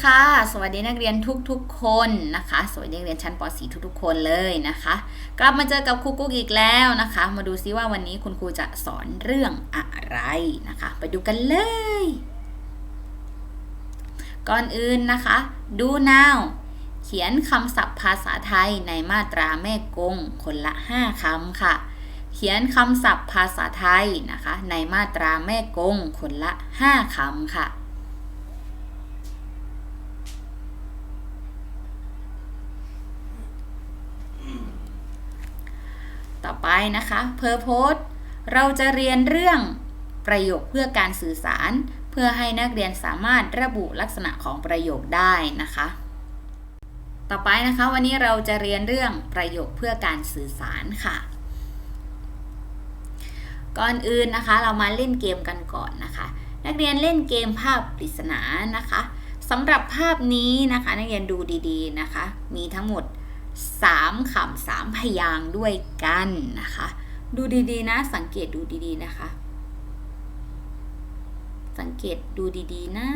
สวัสดีค่ะ สวัสดีนักเรียนทุกๆคนนะคะ สวัสดีนักเรียนชั้นป .4 ทุกๆคนเลยนะคะ กลับมาเจอกับครูกุ๊กอีกแล้วนะคะ มาดูซิว่าวันนี้คุณครูจะสอนเรื่องอะไรนะคะ ไปดูกันเลย ก่อนอื่นนะคะ ดู now เขียนคำศัพท์ภาษาไทยในมาตราแม่กง คนละ 5คำค่ะ เขียนคำศัพท์ภาษาไทยนะคะ ในมาตราแม่กง คนละ 5คำค่ะ ต่อไป นะคะ purpose เราจะเรียนเรื่องประโยคเพื่อการสื่อสาร เพื่อให้นักเรียนสามารถระบุลักษณะของประโยคได้นะคะ ต่อไปนะคะวันนี้เราจะเรียนเรื่องประโยคเพื่อการสื่อสารค่ะ ก่อนอื่นนะคะเรามาเล่นเกมกันก่อนนะคะ นักเรียนเล่นเกมภาพปริศนานะคะสำหรับภาพนี้นะคะ นักเรียนดูดีๆนะคะ มีทั้งหมด 3คำสามพยางด้วยกันนะคะ ดูดีๆนะ สังเกตดูดีๆนะคะ สังเกตดูดีๆนะ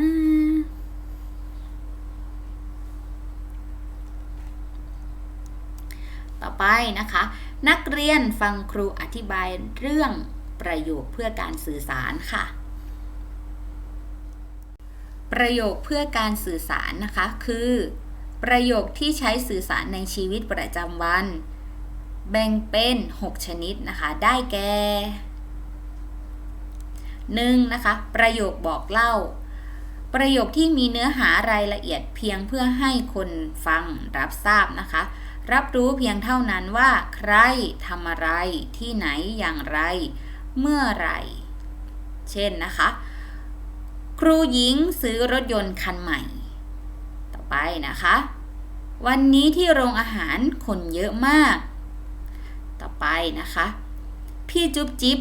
ต่อไปนะคะ นักเรียนฟังครูอธิบายเรื่องประโยคเพื่อการสื่อสารค่ะ ประโยคเพื่อการสื่อสารนะคะคือ ประโยคที่ใช้สื่อสารในชีวิตประจำวัน แบ่งเป็น 6 ชนิดนะคะ ได้แก่หนึ่งนะคะ ประโยคบอกเล่า ประโยคที่มีเนื้อหารายละเอียดเพียงเพื่อให้คนฟังรับทราบนะคะ รับรู้เพียงเท่านั้นว่า ใครทำอะไร ที่ไหนอย่างไร เมื่อไร เช่นนะคะ ครูหญิงซื้อรถยนต์คันใหม่ ไปนะคะ วันนี้ที่โรงอาหารคนเยอะมาก ต่อไปนะคะ พี่จุ๊บจิ๊บ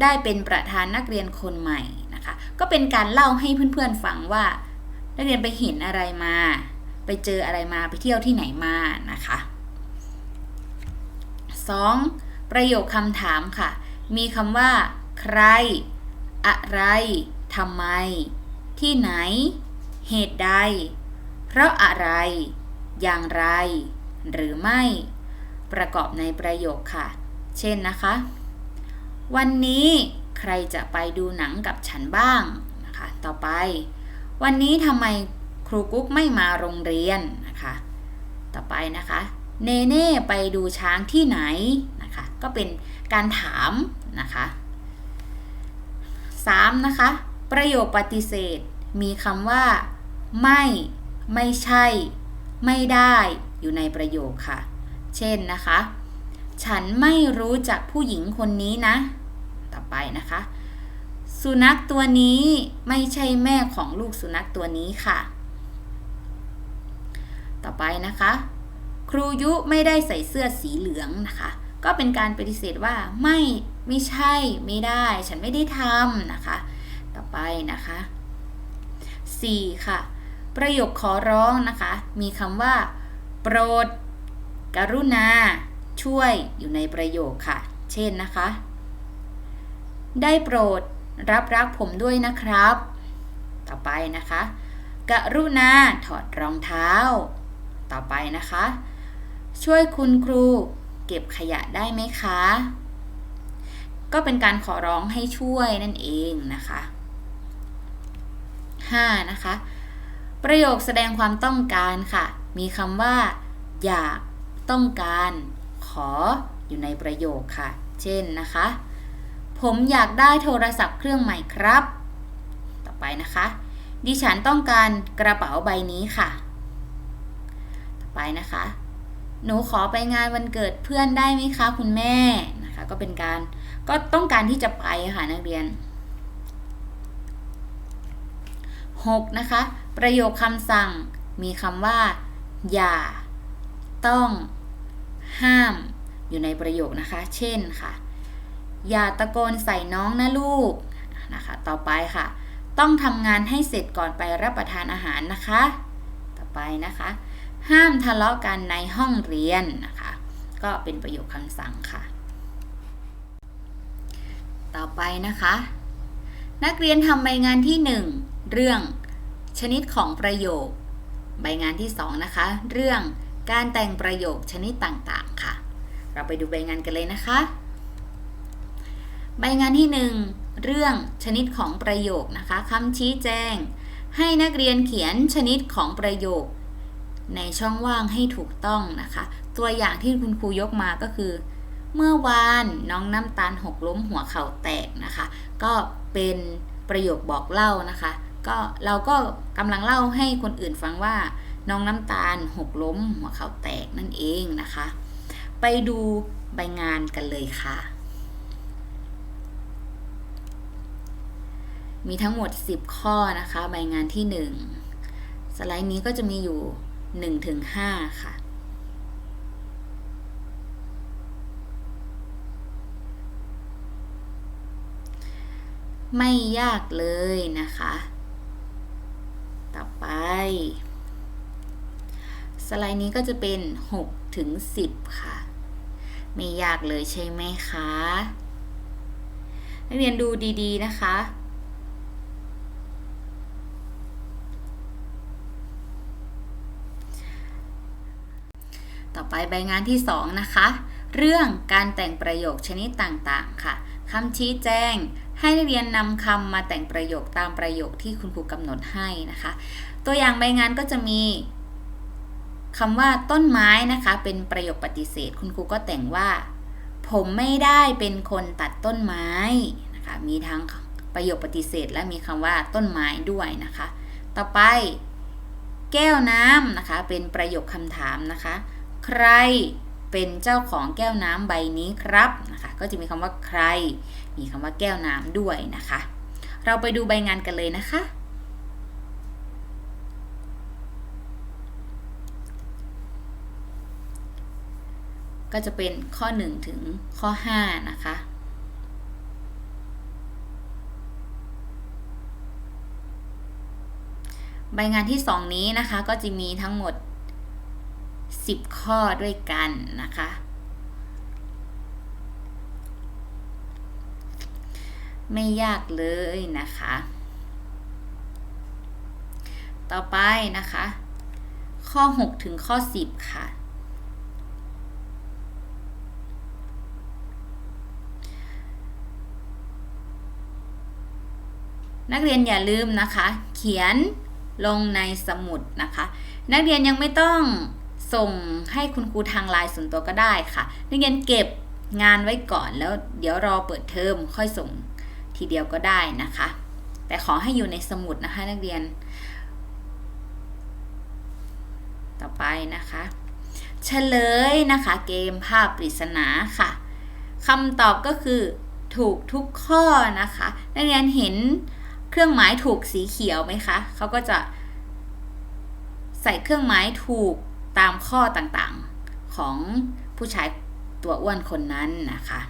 ได้เป็นประธานนักเรียนคนใหม่นะคะ ก็เป็นการเล่าให้เพื่อนๆฟังว่า นักเรียนไปเห็นอะไรมา ไปเจออะไรมาไปเที่ยวที่ไหนมานะคะ 2. ประโยคคำถามค่ะ มีคำว่า ใคร อะไรทำไม ที่ไหน เหตุใด เพราะอะไร อย่างไร หรือไม่ ประกอบในประโยคค่ะ เช่นนะคะ วันนี้ใครจะไปดูหนังกับฉันบ้างนะคะ ต่อไป วันนี้ทำไมครูกุ๊กไม่มาโรงเรียนนะคะ ต่อไปนะคะ เนเน่ไปดูช้างที่ไหนนะคะ ก็เป็นการถามนะคะ 3. นะคะ ประโยคปฏิเสธ มีคำว่า ไม่ ไม่ใช่ ไม่ได้อยู่ในประโยคค่ะ เช่นนะคะ ฉันไม่รู้จักผู้หญิงคนนี้นะ ต่อไปนะคะ สุนัขตัวนี้ไม่ใช่แม่ของลูกสุนัขตัวนี้ค่ะ ต่อไปนะคะ ครูยุไม่ได้ใส่เสื้อสีเหลืองนะคะ ก็เป็นการปฏิเสธว่าไม่ไม่ใช่ไม่ได้ ฉันไม่ได้ทำนะคะ ต่อไปนะคะ 4. ค่ะ ประโยคขอร้องนะคะ มีคำว่า โปรด กรุณา ช่วยอยู่ในประโยคค่ะ เช่นนะคะ ได้โปรดรับรักผมด้วยนะครับ ต่อไปนะคะ กรุณาถอดรองเท้า ต่อไปนะคะ ช่วยคุณครู เก็บขยะได้ไหมคะ ก็เป็นการขอร้องให้ช่วยนั่นเองนะคะ 5. นะคะ ประโยคแสดงความต้องการค่ะ มีคำว่า อยากต้องการ ขออยู่ในประโยคค่ะ เช่นนะคะ ผมอยากได้โทรศัพท์เครื่องใหม่ครับ ต่อไปนะคะ ดิฉันต้องการกระเป๋าใบนี้ค่ะ ต่อไปนะคะ หนูขอไปงานวันเกิดเพื่อนได้ไหมคะคุณแม่นะคะ ก็เป็นการก็ต้องการที่จะไปค่ะนักเรียน 6. นะคะ ประโยคคำสั่งมีคำว่า อย่า ต้อง ห้าม อยู่ในประโยคนะคะ เช่นค่ะ อย่าตะโกนใส่น้องนะลูกนะคะ ต่อไปค่ะ ต้องทำงานให้เสร็จก่อนไปรับประทานอาหารนะคะ ต่อไปนะคะ ห้ามทะเลาะกันในห้องเรียนนะคะ ก็เป็นประโยคคำสั่งค่ะ ต่อไปนะคะ นักเรียนทำใบงานที่ 1 เรื่อง ชนิดของประโยค ใบงานที่สองนะคะ เรื่องการแต่งประโยคชนิดต่างๆค่ะ เราไปดูใบงานกันเลยนะคะ ใบงานที่หนึ่งเรื่องชนิดของประโยคนะคะคำชี้แจง ให้นักเรียนเขียนชนิดของประโยค ในช่องว่างให้ถูกต้องนะคะ ตัวอย่างที่คุณครูยกมาก็คือ เมื่อวานน้องน้ำตาลหกล้มหัวเข่าแตกนะคะ ก็เป็นประโยคบอกเล่านะคะ ก็เราก็กำลังเล่าให้คนอื่นฟังว่าน้องน้ำตาลหกล้มหัวเข่าแตกนั่นเองนะคะ ไปดูใบงานกันเลยค่ะ มีทั้งหมด 10 ข้อนะคะ ใบงานที่ 1 สไลด์นี้ก็จะมีอยู่ 1-5 ค่ะไม่ยากเลยนะคะ ต่อไป สไลด์นี้ก็จะเป็น6ถึง10 ค่ะ ไม่ยากเลยใช่ไหมคะนักเรียนดูดีๆนะคะ ต่อไปใบงานที่ 2 นะคะ เรื่องการแต่งประโยคชนิดต่างๆค่ะคำชี้แจง ให้นักเรียนนำคำมาแต่งประโยคตามประโยคที่คุณครูกำหนดให้นะคะ ตัวอย่างใบงานก็จะมีคำว่าต้นไม้นะคะ เป็นประโยคปฏิเสธ คุณครูก็แต่งว่า ผมไม่ได้เป็นคนตัดต้นไม้นะคะ มีทั้งประโยคปฏิเสธ และมีคำว่าต้นไม้ด้วยนะคะ ต่อไป แก้วน้ำนะคะ เป็นประโยคคำถามนะคะ ใครเป็นเจ้าของแก้วน้ำใบนี้ครับนะคะ ก็จะมีคำว่าใคร มีคำว่าแก้วน้ำด้วยนะคะ เราไปดูใบงานกันเลยนะคะ ก็จะเป็นข้อ 1 ถึงข้อ 5 นะคะใบงานที่ 2 นี้นะคะก็จะมีทั้งหมด 10 ข้อด้วยกันนะคะ ไม่ยากเลยนะคะ ต่อไปนะคะ ข้อ 6 ถึงข้อ 10 ค่ะ นักเรียนอย่าลืมนะคะ เขียนลงในสมุดนะคะ นักเรียนยังไม่ต้องส่งให้คุณครูทางไลน์ส่วนตัวก็ได้ค่ะ นักเรียนเก็บงานไว้ก่อนแล้วเดี๋ยวรอเปิดเทอมค่อยส่ง ทีเดียวก็ได้นะคะ แต่ขอให้อยู่ในสมุดนะคะนักเรียน ต่อไปนะคะเฉลยนะคะเกมภาพปริศนาค่ะคำตอบก็คือถูกทุกข้อนะคะ นักเรียนเห็นเครื่องหมายถูกสีเขียวไหมคะ เขาก็จะใส่เครื่องหมายถูกตามข้อต่างๆของผู้ชายตัวอ้วนคนนั้นนะคะ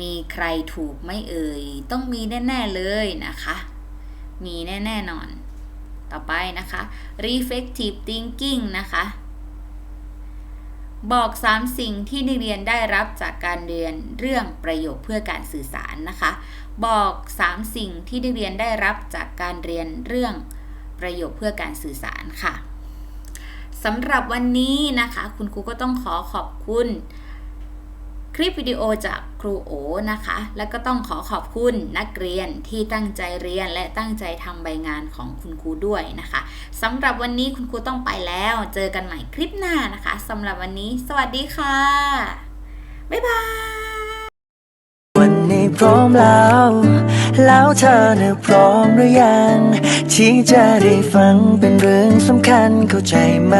มีใครถูกไม่เอ่ย ต้องมีแน่ ๆ เลยนะคะ มีแน่ๆนอน ต่อไปนะคะ reflective thinking นะคะ บอก 3 สิ่งที่นักเรียนได้รับจากการเรียนเรื่องประโยคเพื่อการสื่อสารนะคะ บอก 3 สิ่งที่นักเรียนได้รับจากการเรียนเรื่องประโยคเพื่อการสื่อสารค่ะสำหรับวันนี้นะคะ คุณครูก็ต้องขอขอบคุณ ลิปวิดีโอจากครูโอนะคะ และก็ต้องขอขอบคุณนักเรียนที่ตั้งใจเรียนและตั้งใจทำใบงานของคุณครูด้วยนะคะสำหรับวันนี้คุณครูต้องไปแล้ว เจอกันใหม่คลิปหน้านะคะสำหรับวันนี้ สวัสดีค่ะ บ๊ายบาย วันนี้พร้อมแล้ว แล้วเธอเน่ะพร้อมหรือยัง ที่จะได้ฟังเป็นเรื่องสำคัญเข้าใจไหม